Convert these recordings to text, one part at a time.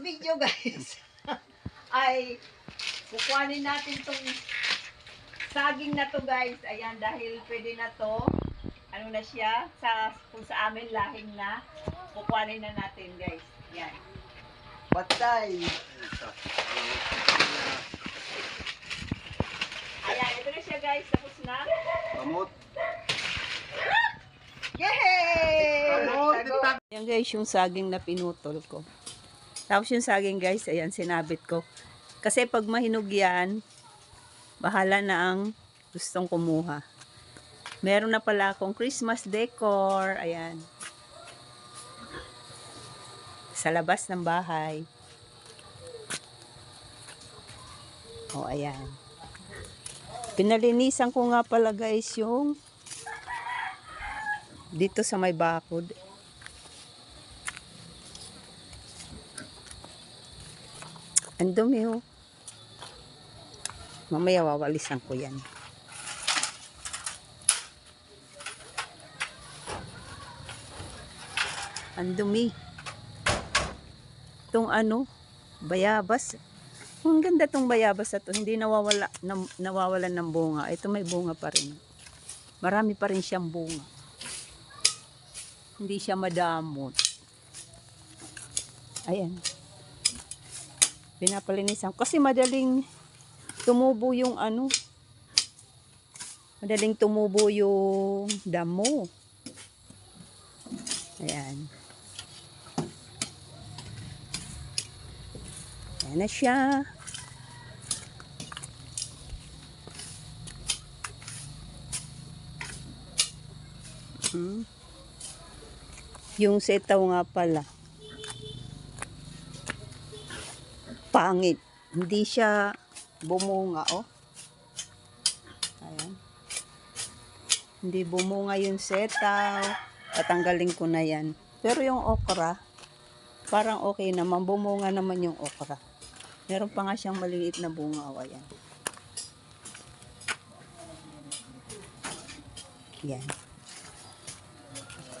video guys ay kukuhanin natin tong saging na to guys. Ayan, dahil pwede na to. Ano na siya? Sa, kung sa amin lahing na. Kukuhanin na natin guys. Yan. Patay. Ayan, ito na siya guys. Tapos na. Kamot. Yay! Kamot. Ayan guys, yung saging na pinutol ko. Tapos yung saging guys, ayan, sinabit ko. Kasi pag mahinog yan, bahala na ang gustong kumuha. Meron na pala akong Christmas decor. Ayan. Sa labas ng bahay. O, ayan. Pinalinisan ko nga pala guys yung dito sa may bakod. Ang dumi oh. Mamaya wawalisan ko yan. Ang dumi. Itong ano, bayabas. Ang ganda tong bayabas na to. Hindi nawawala, nam, nawawalan ng bunga. Ito may bunga pa rin. Marami pa rin siyang bunga. Hindi siya madamot. Ayan. Pinapalinisan. Kasi madaling tumubo yung ano. Madaling tumubo yung damo. Ayan. Ayan na siya. Hmm. Yung setaw nga pala. Pangit. Hindi siya bumunga, oh. Ayan. Hindi bumunga yung setaw. Tatanggalin ko na yan. Pero yung okra, parang okay naman. Bumunga naman yung okra. Meron pa nga siyang maliliit na bunga. O, ayan. Yan.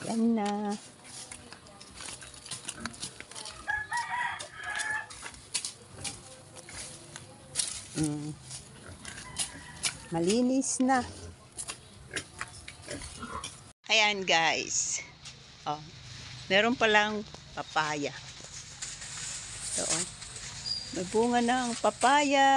Yan na. Mm. Malinis na. Ayan guys. Oh. Meron palang papaya. Ito oh. May bunga ng papaya.